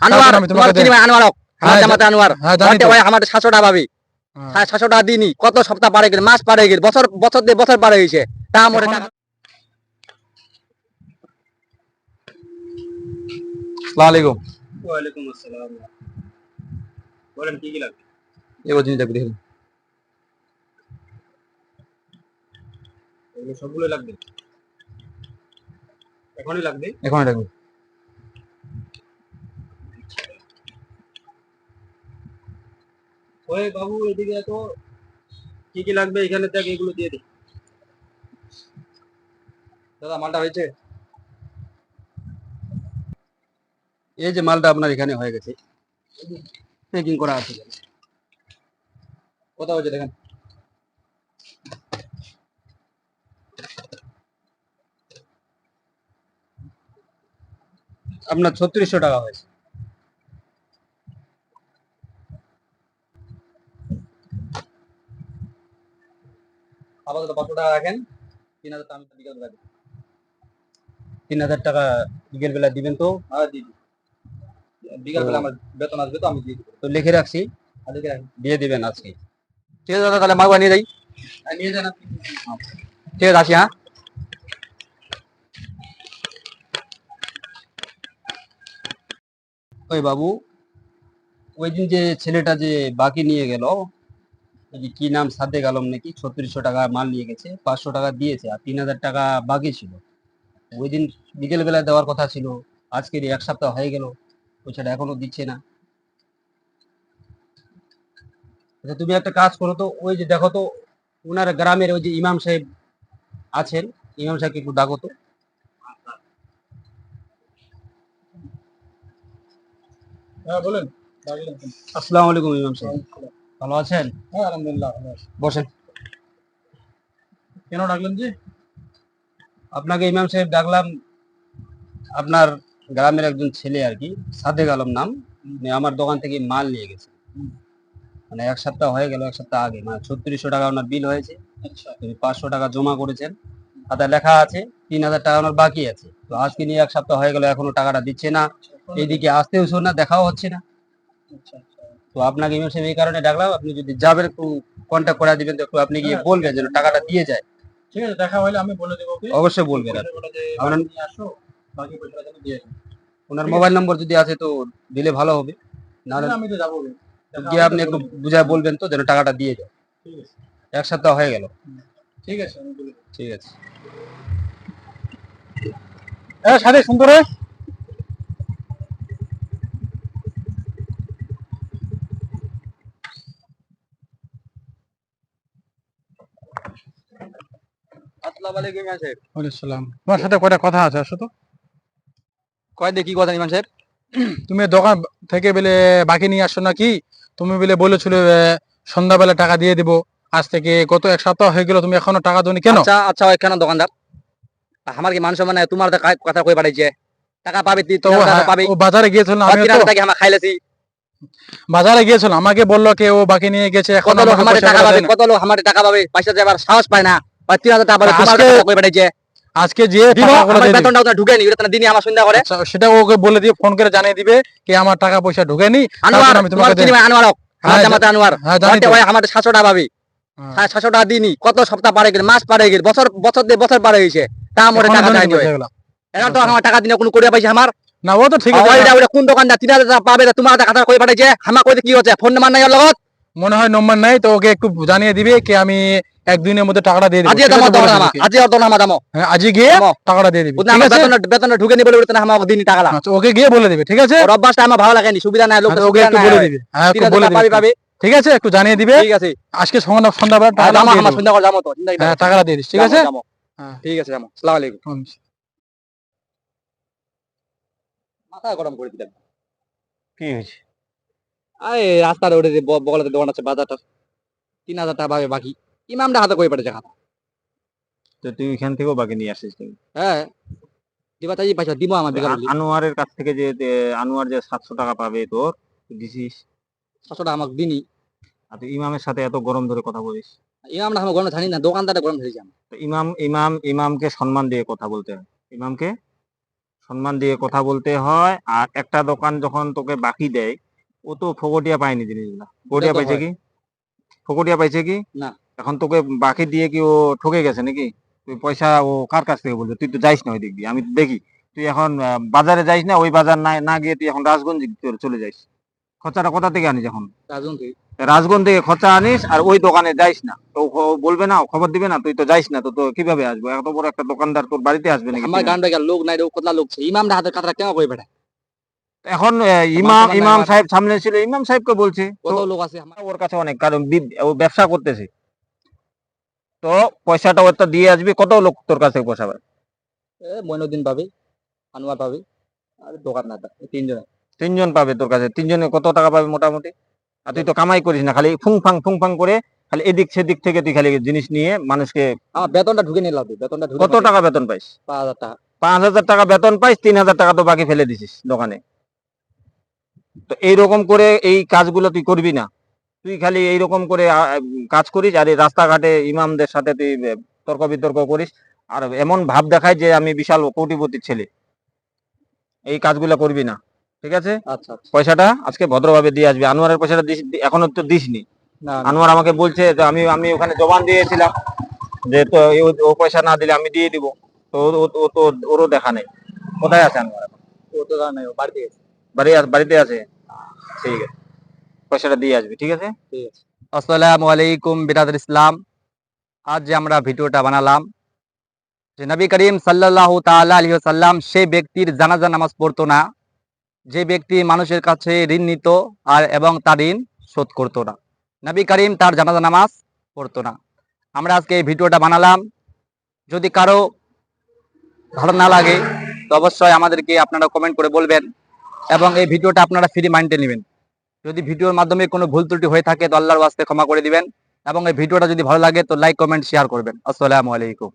আনোয়ার তোমার চিনি আনোয়ার আমার হ্যাঁ, জামাতে আনোয়ার। হ্যাঁ। ভাই আমার টাকা পাবি হ্যাঁ। টাকা কত সপ্তাহ পারে গেল মাস পারে গেল বছর বছর দিয়ে বছর পারে গেছে। তা আমার এখন- টাকা আসসালামু আলাইকুম আসসালাম। বলেন কি কি লাগবে? এবার জিনিস দেখবি দেখুন এগুলো সবগুলো লাগবে? এখনই লাগবে। ওই বাবু, এদিকে তো কি কি লাগবে এখানে? দেখ, এগুলো দিয়ে দিই দাদা, মালটা হয়েছে? এই যে মালটা আপনার এখানে হয়ে গেছে। প্যাকিং করা আছে। কত হয়েছে দেখেন? আপনার ছত্রিশশো টাকা হয়েছে। আপাতত পাঁচশো টাকা রাখেন? তিন হাজার টাকা আমি বিকাল বেলা দিই। তিন হাজার টাকা বিকেল বেলা দিবেন তো? হ্যাঁ দিদি বিকাল বেলা আমার বেতন আসবে তো আমি দিয়ে দিবো তো লিখে রাখছি। দিয়ে দিবেন আজকে। ঠিক আছে দাদা তাহলে মাগুয়া নিয়ে যাই। নিয়ে যান ঠিক আছে আসি হ্যাঁ। ওই বাবু ওই দিন যে ছেলেটা যে বাকি নিয়ে গেল কি নাম সাদেক আলম নাকি ছত্রিশশো টাকা মাল নিয়ে গেছে, পাঁচশো টাকা দিয়েছে আর তিন হাজার টাকা বাকি ছিল। ওই দিন বিকেল বেলা দেওয়ার কথা ছিল, আজকের এক সপ্তাহ হয়ে গেল, পয়সাটা এখনও দিচ্ছে না। আচ্ছা তুমি একটা কাজ করো তো, ওই যে দেখো তো, ওনার গ্রামের ওই যে ইমাম সাহেব আছেন, ইমাম সাহেবকে একটু ডাকো তো। হ্যাঁ বলেন। আসসালামু আলাইকুম ইমাম সাহেব। ভালো আছেন? হ্যাঁ আলহামদুলিল্লাহ ভালো আছি। বসেন। কেন ডাকলেন জি? আপনাকে ইমাম সাহেব ডাকলাম আপনার গ্রামের একজন ছেলে আর কি সাদেক আলম নাম আমার দোকান থেকে মাল নিয়ে গেছে। মানে এক সপ্তাহ হয়ে গেল এক সপ্তাহ আগে মানে ছত্রিশশো টাকা ওনার বিল হয়েছে। আচ্ছা। তিনি পাঁচশো টাকা জমা করেছেন। খাতায় লেখা আছে তিন হাজার টাকা ওনার বাকি আছে। তো আজকে নিয়ে এক সপ্তাহ হয়ে গেল এখনও টাকাটা দিচ্ছে না। এইদিকে আসতেও শোন না দেখাও হচ্ছে না। আচ্ছা আচ্ছা। তো আপনাকে সাহেব এই কারণে ডাকলাম আপনি যদি যাবেন একটু কন্ট্যাক্ট করে দিবেন তো একটু আপনি গিয়ে হ্যাঁ। বলবেন যেন টাকাটা দিয়ে যায়। ঠিক আছে দেখা হলে আমি বলে দেবো ওকে অবশ্যই বলবেন আপনার- আসো বাকি পয়সাটা যেন দিয়ে। ওনার মোবাইল নম্বর যদি আছে তো দিলে ভালো হবে। নাহলে আমি তো যাব গিয়ে আপনি একটু বুঝায় বলবেন তো যেন টাকাটা দিয়ে যায়। ঠিক আছে। এক সপ্তাহ হয়ে গেল। ঠিক আছে আমি বলে দেবো। ঠিক আছে। হ্যাঁ সাথে সুন্দর রে আসসালামু আলাইকুম ইমাম সাহেব। ওয়ালাইকুম তোমার সাথে কয়টা কথা আছে আসো তো। কয় দেখি কথা ইমাম সাহেব? তুমি দোকান থেকে বেলে বাকি নিয়ে আসছো নাকি? তুমি বেলে বলেছিলে সন্ধ্যাবেলা টাকা দিয়ে দিব। আজ থেকে গত এক সপ্তাহ হয়ে গেল তুমি এখনও টাকা দোনি কেন? আচ্ছা আচ্ছা কেন দোকানদার? আমার কি মান সম্মান নাই? তোমার কথা কই পাঠাইছে টাকা পাবে তো ও হাজার টাকা হ্যাঁ, পাবে। ও বাজারে গিয়েছিল তো টাকা আমার খাইলেছি? বাজারে গিয়েছিল আমাকে বলল কে ও বাকি নিয়ে গেছে এখন কত লোক আমার টাকা পাবে? না। কত লোক আমার টাকা পাবে? পয়সা দেবার সাহস পায় না। তিন হাজার টাকা পাবে তা তোমার আজকে- পাঠাইছে আজকে যে আমার বেতনটা ওটা ওটা দিনই আমার সন্ধ্যা করে। আচ্ছা, সেটা ওকে বলে দিয়ে ফোন করে জানিয়ে দিবে কি আমার টাকা পয়সা ঢুকেনি আনোয়ার আমি তোমাকে আনোয়ার হোক। আমার হ্যাঁ, আনোয়ার। হ্যাঁ জানি ওইটা তো। আমার সাতশো টাকা পাবে হ্যাঁ। টাকা দিনই। কত সপ্তাহ পারে গেল মাস পারে গেল বছর বছর দিয়ে বছর পারে গেছে। তা আমার টাকা দেয়নি তো ওই। পয়সাগুলো। এরা তো আমার টাকা দিনে কোনো পাইছে আমার। না ও তো ঠিক আছে। ওইটা ওইটা কোন দোকানদার? তিন হাজার টাকা পাবে তোমার টাকা কই পাঠাইছে? কইতে কি হচ্ছে? ফোন নাম্বার নাই লগত? মনে হয় নম্বর নাই তো ওকে একটু জানিয়ে দিবে কি আমি একদিনের মধ্যে টাকাটা দিয়ে দিবো। আজিয়ে ঠিক দাম আছে, বলে দাম দিবে। কি? আজিয়ে দাম দাম। হ্যাঁ, আজই গিয়ে দামো। টাকাটা দিয়ে দিবি। ঠিক আছে? ঢুকে নি বলে টাকা আচ্ছা, ওকে গিয়ে বলে দিবে ঠিক আছে? অভ্যাসটা আমার ভালো লাগেনি সুবিধা নাই লোক আচ্ছা, ওকে একটু বলে দিবে। হ্যাঁ একটু বলে টাকা পাবে দিবে। পাবে। ঠিক আছে একটু জানিয়ে দিবে। ঠিক আছে। আজকে সন্ধ্যা সন্ধ্যাবেলা হ্যাঁ, যাব আমার সন্ধ্যা করে তো হ্যাঁ টাকাটা দিয়ে দিস ঠিক আছে। হ্যাঁ। ঠিক আছে যাব সালাম আলাইকুম। মাথা গরম করে দিলাম কি হয়েছে? আরে রাস্তার ওটা যে ব- দোকান আছে বাজারটা। তিন হাজার টাকা পাবে বাকি। ইমামটা হাতে কই পাঠাচ্ছে খাতা তো তুই এখান থেকেও বাকি নিয়ে আসিস তুমি হ্যাঁ দিবা তাই পয়সা দিব আমার বিকাল আনোয়ারের কাছ থেকে যে আনোয়ার যে সাতশো টাকা পাবে তোর দিছিস? ছশো টাকা আমাকে দিনই আর তুই ইমামের সাথে এত গরম ধরে কথা বলিস? ইমামটা আমার গরম জানি না দোকানদারটা গরম ধরেছি আমি ইমাম ইমাম ইমামকে সম্মান দিয়ে কথা বলতে হয়। ইমামকে সম্মান দিয়ে কথা বলতে হয় আর একটা দোকান যখন তোকে বাকি দেয় ও তো ফকটিয়া পায়নি জিনিসগুলা। ফকটিয়া পাইছে কি? ফকটিয়া পাইছে কি? না। এখন তোকে বাকি দিয়ে কি ও ঠকে গেছে নাকি? তুই পয়সা ও কার কাছ থেকে বলবে? তুই তো যাইস না ওই দিক দিয়ে। আমি দেখি তুই এখন বাজারে যাইস না? ওই বাজার না না গিয়ে তুই এখন রাজগঞ্জ চলে যাইস। খরচাটা কোথা থেকে আনিস এখন? রাজগঞ্জ থেকে। খরচা আনিস আর ওই দোকানে যাইস না। তো বলবে না খবর দিবে না তুই তো যাইস না তো তো কীভাবে আসব? এত বড় একটা দোকানদার তোর বাড়িতে আসবে নাকি আমার গান বেকার লোক নাই রে কতলা লোক ছে ইমাম হাতের কাতরা কেন কই বেটা? এখন ইমাম ইমাম সাহেব সামনে ছিল ইমাম সাহেবকে বলছে। কত লোক আছে? আমার ওর কাছে অনেক কারণ ব্যবসা করতেছে। তো পয়সাটা ওর তো দিয়ে আসবি কত লোক তোর কাছে পয়সা পাবে এ মইনুদ্দিন পাবে আনোয়ার পাবে আর দোকান না তিনজন। তিনজন পাবে তোর কাছে। তিনজনে কত টাকা পাবে মোটামুটি? আর তুই তো কামাই করিস না খালি ফুং ফাং ফুং ফাং করে খালি এদিক সেদিক থেকে তুই খালি জিনিস নিয়ে মানুষকে আমার বেতনটা ঢুকে নিয়ে লাগবে বেতনটা কত টাকা বেতন পাইস? পাঁচ হাজার টাকা। পাঁচ হাজার টাকা বেতন পাইস তিন হাজার টাকা তো বাকি ফেলে দিছিস দোকানে। তো এইরকম করে এই কাজগুলো তুই করবি না। তুই খালি এইরকম করে কাজ করিস আর এই রাস্তাঘাটে ইমামদের সাথে তুই তর্ক বিতর্ক করিস। আর এমন ভাব দেখায় যে আমি বিশাল কোটিপতির ছেলে। এই কাজগুলো করবি না ঠিক আছে? আচ্ছা আচ্ছা। পয়সাটা আজকে ভদ্রভাবে দিয়ে আসবি। আনোয়ারের পয়সাটা দিস এখনও তো দিসনি। আনোয়ার আমাকে বলছে যে আমি আমি ওখানে জবান দিয়েছিলাম যে তো ও- পয়সা না দিলে আমি দিয়ে দিব। তো ও- তো ওরও দেখা নেই। কোথায় আছে আনোয়ার? ও তো বাড়িতে বাড়ি বাড়িতে আছে। ঠিক আছে। পয়সাটা দিয়ে আসবি ঠিক আছে? আসসালামু আলাইকুম বিরাদর ইসলাম। আজ যে আমরা ভিডিওটা বানালাম যে নবী করিম সাল্লাল্লাহু তাআলা আলাইহি ওয়াসাল্লাম সেই ব্যক্তির জানাজা নামাজ পড়তো না যে ব্যক্তি মানুষের কাছে ঋণ নিত আর এবং তার ঋণ শোধ করতো না। নবী করিম তার জানাজা নামাজ পড়তো না। আমরা আজকে এই ভিডিওটা বানালাম। যদি কারও ভালো না লাগে তো অবশ্যই আমাদেরকে আপনারা কমেন্ট করে বলবেন এবং এই ভিডিওটা আপনারা ফ্রি মাইন্ডে নেবেন। যদি ভিডিওর মাধ্যমে কোনো ভুল ত্রুটি হয়ে থাকে তো আল্লাহর ওয়াস্তে ক্ষমা করে দিবেন। এবং এই ভিডিওটা যদি ভালো লাগে তো লাইক কমেন্ট শেয়ার করবেন। আসসালামু আলাইকুম।